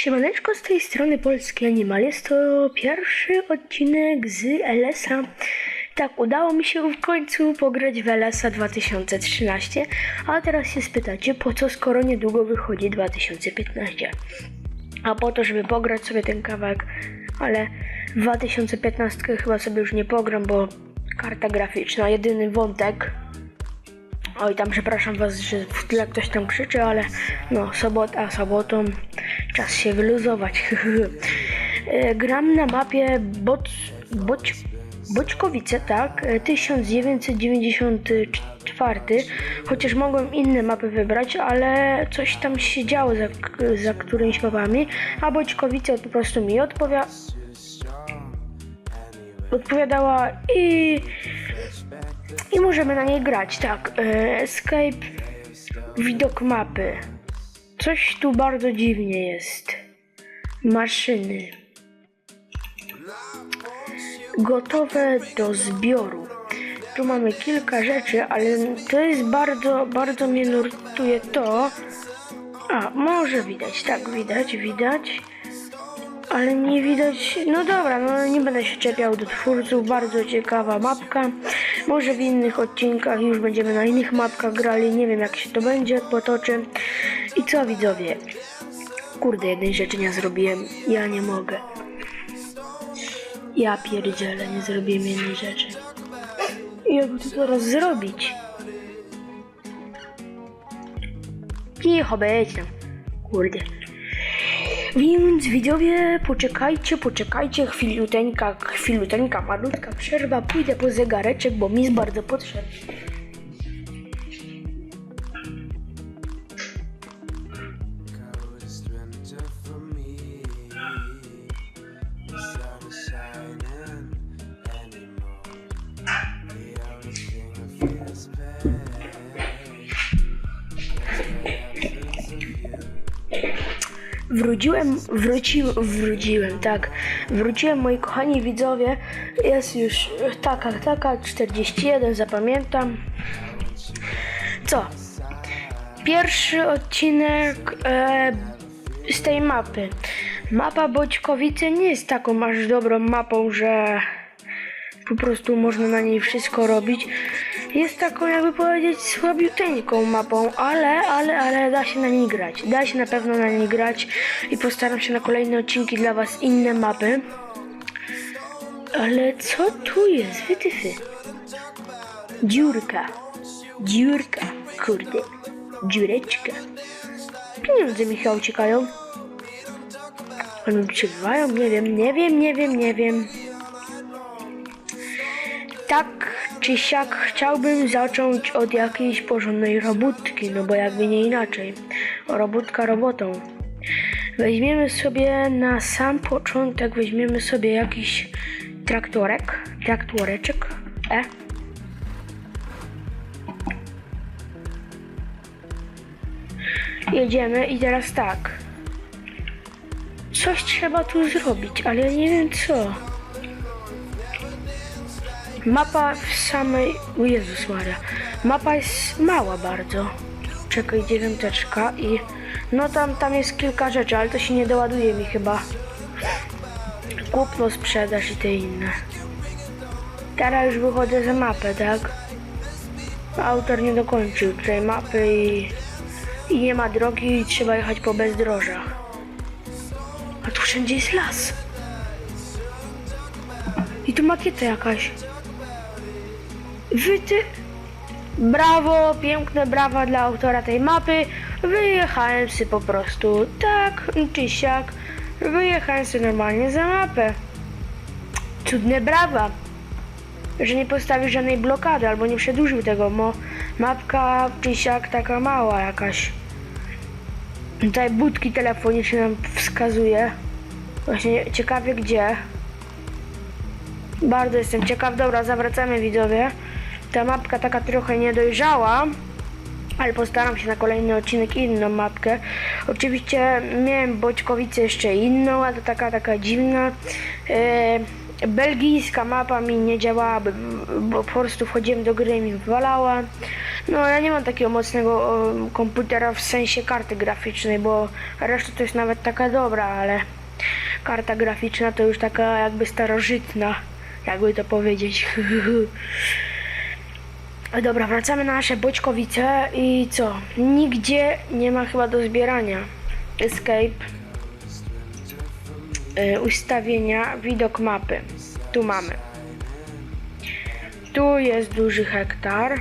Siemaneczko z tej strony Polski Animal. Jest to pierwszy odcinek z LS-a. Tak, udało mi się w końcu pograć w LS-a 2013. A teraz się spytacie, po co skoro niedługo wychodzi 2015? A po to, żeby pograć sobie ten kawałek, ale w 2015 chyba sobie już nie pogram, bo karta graficzna, jedyny wątek Oj, tam przepraszam was, że w tle ktoś tam krzyczy, ale no, sobota, sobotą czas się wyluzować. E, Gram na mapie Boc, Boc, Boćkowice, tak, e, 1994, chociaż mogłem inne mapy wybrać, ale coś tam się działo za, za którymi mapami, a Boćkowice po prostu mi odpowia odpowiadała i i możemy na niej grać, tak. E, Escape, widok mapy. Coś tu bardzo dziwnie jest. Maszyny. Gotowe do zbioru. Tu mamy kilka rzeczy, ale to jest bardzo, bardzo mnie nurtuje to. A, może widać, tak, widać, widać. Ale nie widać. No dobra, no nie będę się czepiał do twórców. Bardzo ciekawa mapka. Może w innych odcinkach już będziemy na innych mapkach grali. Nie wiem jak się to będzie potoczy. I co widzowie? Kurde, jednej rzeczy nie zrobiłem. Ja nie mogę. Ja pierdzielę, nie zrobiłem jednej rzeczy. Jak to teraz zrobić? Cicho, tam. Kurde. Więc widzowie, poczekajcie, poczekajcie, chwiluteńka, chwiluteńka, malutka przerwa, pójdę po zegareczek, bo mi jest bardzo potrzebny. Wróciłem, wróciłem, wróciłem, tak. Wróciłem, moi kochani widzowie. Jest już taka, taka, 41, zapamiętam. Co? Pierwszy odcinek e, z tej mapy. Mapa Boćkowice nie jest taką aż dobrą mapą, że po prostu można na niej wszystko robić. Jest taką, jakby powiedzieć, słabiuteńką mapą, ale, ale, ale da się na niej grać. Da się na pewno na niej grać i postaram się na kolejne odcinki dla Was inne mapy. Ale co tu jest? Wytyfy. Dziurka. Dziurka. Kurde. Dziureczka. Pieniądze Michał uciekają. One przebywają? Nie wiem, nie wiem, nie wiem, nie wiem. Czy siak chciałbym zacząć od jakiejś porządnej robótki, no bo jakby nie inaczej. Robótka robotą. Weźmiemy sobie na sam początek, weźmiemy sobie jakiś traktorek, traktoreczek, e. Jedziemy i teraz tak. Coś trzeba tu zrobić, ale nie wiem co. Mapa w samej... O Jezus Maria. Mapa jest mała bardzo. Czekaj, dziewiąteczka i... No tam, tam jest kilka rzeczy, ale to się nie doładuje mi chyba. Kupno, sprzedaż i te inne. Teraz już wychodzę za mapę, tak? Autor nie dokończył tej mapy i... I nie ma drogi i trzeba jechać po bezdrożach. A tu wszędzie jest las. I tu makieta jakaś. Wy ty... Brawo, piękne brawa dla autora tej mapy. Wyjechałem sobie po prostu tak czy siak. Wyjechałem sobie normalnie za mapę. Cudne brawa. Że nie postawił żadnej blokady albo nie przedłużył tego, bo mapka czy siak taka mała jakaś. Tutaj budki telefoniczne nam wskazuje. Właśnie ciekawie gdzie. Bardzo jestem ciekaw. Dobra, zawracamy widzowie. Ta mapka taka trochę niedojrzała, ale postaram się na kolejny odcinek inną mapkę. Oczywiście miałem Boćkowice jeszcze inną, ale to taka, taka dziwna. E, belgijska mapa mi nie działała, bo po prostu wchodziłem do gry i mi wywalała. No ja nie mam takiego mocnego o, komputera w sensie karty graficznej, bo reszta to jest nawet taka dobra, ale karta graficzna to już taka jakby starożytna, jakby to powiedzieć. Dobra, wracamy na nasze Boćkowice i co? Nigdzie nie ma chyba do zbierania. Escape. Y, ustawienia, widok mapy. Tu mamy. Tu jest duży hektar.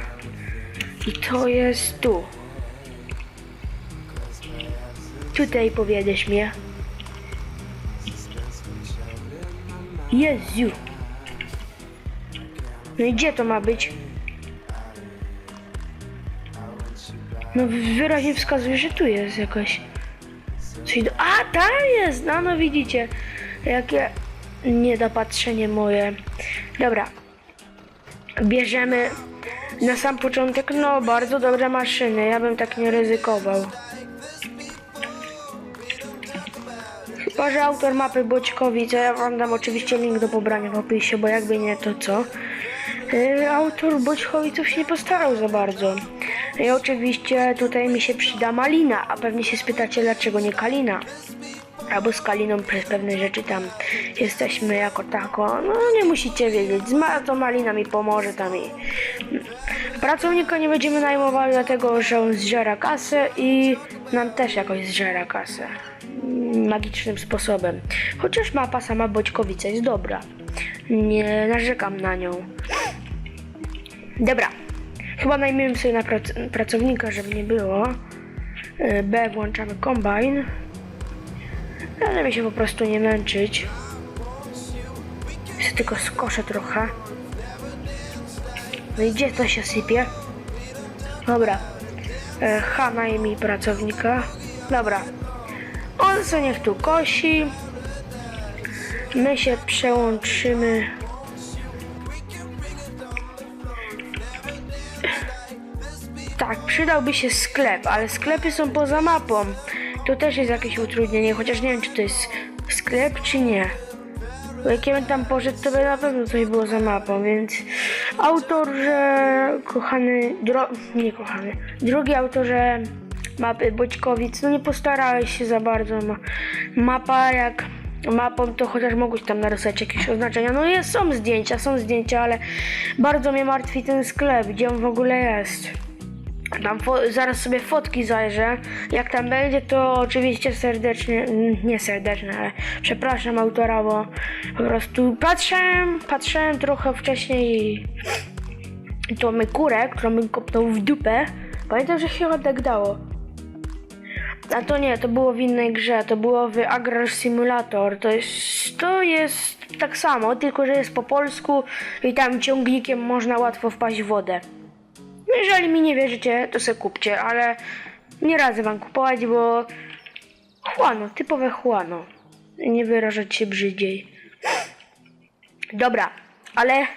I to jest tu. Tutaj powiedziesz mnie. Jezu. No i gdzie to ma być? No wyraźnie wskazuje, że tu jest jakaś. Coś do... A, tam jest! No, no widzicie. Jakie niedopatrzenie moje. Dobra. Bierzemy na sam początek, no bardzo dobre maszyny. Ja bym tak nie ryzykował. Chyba, że autor mapy Boćkowice, ja wam dam oczywiście link do pobrania w opisie, bo jakby nie, to co? Yy, autor Boćkowiców się nie postarał za bardzo. I oczywiście tutaj mi się przyda malina, a pewnie się spytacie, dlaczego nie kalina. Albo z kaliną przez pewne rzeczy tam jesteśmy jako tako. No nie musicie wiedzieć, to malina mi pomoże tam i... Pracownika nie będziemy najmowali dlatego, że on zżera kasę i nam też jakoś zżera kasę. Magicznym sposobem. Chociaż mapa sama Boćkowice jest dobra. Nie narzekam na nią. Dobra. Chyba najmiemy sobie na prac- pracownika, żeby nie było. Y, B włączamy kombajn. Żeby się po prostu nie męczyć. Jeszcze tylko skoszę trochę. No i gdzie to się sypie? Dobra. E, H najmij pracownika. Dobra. On co niech tu kosi. My się przełączymy. Przydałby się sklep, ale sklepy są poza mapą. To też jest jakieś utrudnienie, chociaż nie wiem, czy to jest sklep, czy nie. Bo jak ja bym tam poszedł, to by na pewno coś było za mapą, więc autorze, kochany, dro... nie kochany, drugi autorze mapy Boćkowic, no nie postarałeś się za bardzo. Ma... Mapa jak mapą, to chociaż mogłeś tam narysować jakieś oznaczenia. No jest, są zdjęcia, są zdjęcia, ale bardzo mnie martwi ten sklep, gdzie on w ogóle jest. Tam zaraz sobie fotki zajrzę. Jak tam będzie, to oczywiście serdecznie, mm, nie serdecznie, ale przepraszam autora, bo po prostu patrzyłem, patrzyłem trochę wcześniej my kurę, którą bym kopnął w dupę. Pamiętam, że chyba tak dało. A to nie, to było w innej grze, to było w Simulator. To jest, to jest tak samo, tylko że jest po polsku i tam ciągnikiem można łatwo wpaść w wodę. Jeżeli mi nie wierzycie, to se kupcie, ale nie radzę wam kupować, bo chłano, typowe chłano. Nie wyrażać się brzydziej. Dobra, ale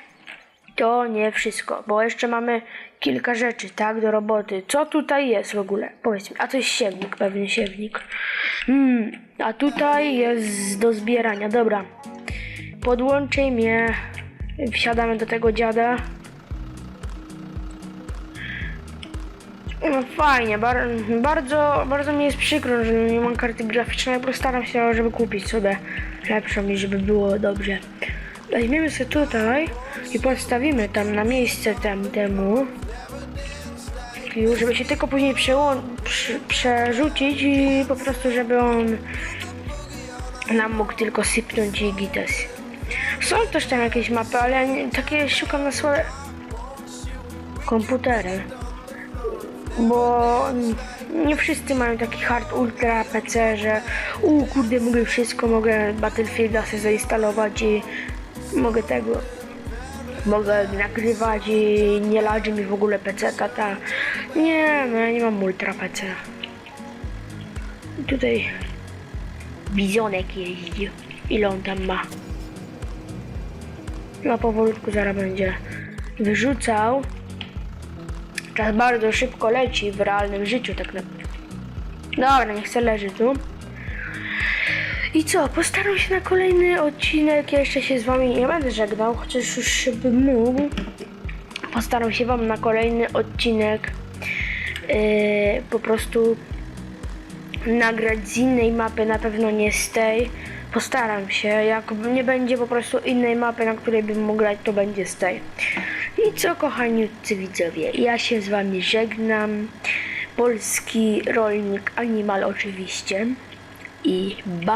to nie wszystko, bo jeszcze mamy kilka rzeczy, tak, do roboty. Co tutaj jest w ogóle? Powiedz mi, a to jest siewnik, pewnie siewnik. Hmm, a tutaj jest do zbierania, dobra. Podłączaj mnie, wsiadamy do tego dziada. No fajnie, bar bardzo, bardzo mi jest przykro, że nie mam karty graficznej, bo staram się, żeby kupić sobie lepszą i żeby było dobrze. Weźmiemy sobie tutaj i postawimy tam na miejsce tam temu. Żeby się tylko później prze- przerzucić i po prostu, żeby on nam mógł tylko sypnąć i gites. Są też tam jakieś mapy, ale takie szukam na swoje komputery bo nie wszyscy mają taki hard ultra PC, że u kurde mogę wszystko, mogę Battlefielda sobie zainstalować i mogę tego mogę nagrywać i nie ladzi mi w ogóle PC tata. Nie, no ja nie mam ultra PC. Tutaj Bizonek jeździ. Ile on tam ma? No powolutku zaraz będzie wyrzucał. Czas bardzo szybko leci w realnym życiu, tak naprawdę. Dobra, niech se leży tu. I co, postaram się na kolejny odcinek. Ja jeszcze się z wami nie będę żegnał, chociaż już bym mógł. postaram się Wam na kolejny odcinek yy, po prostu nagrać z innej mapy, na pewno nie z tej. Postaram się, jak nie będzie po prostu innej mapy, na której bym mógł grać, to będzie z tej. I co kochaniutcy widzowie, ja się z Wami żegnam. Polski rolnik Animal oczywiście. I bye.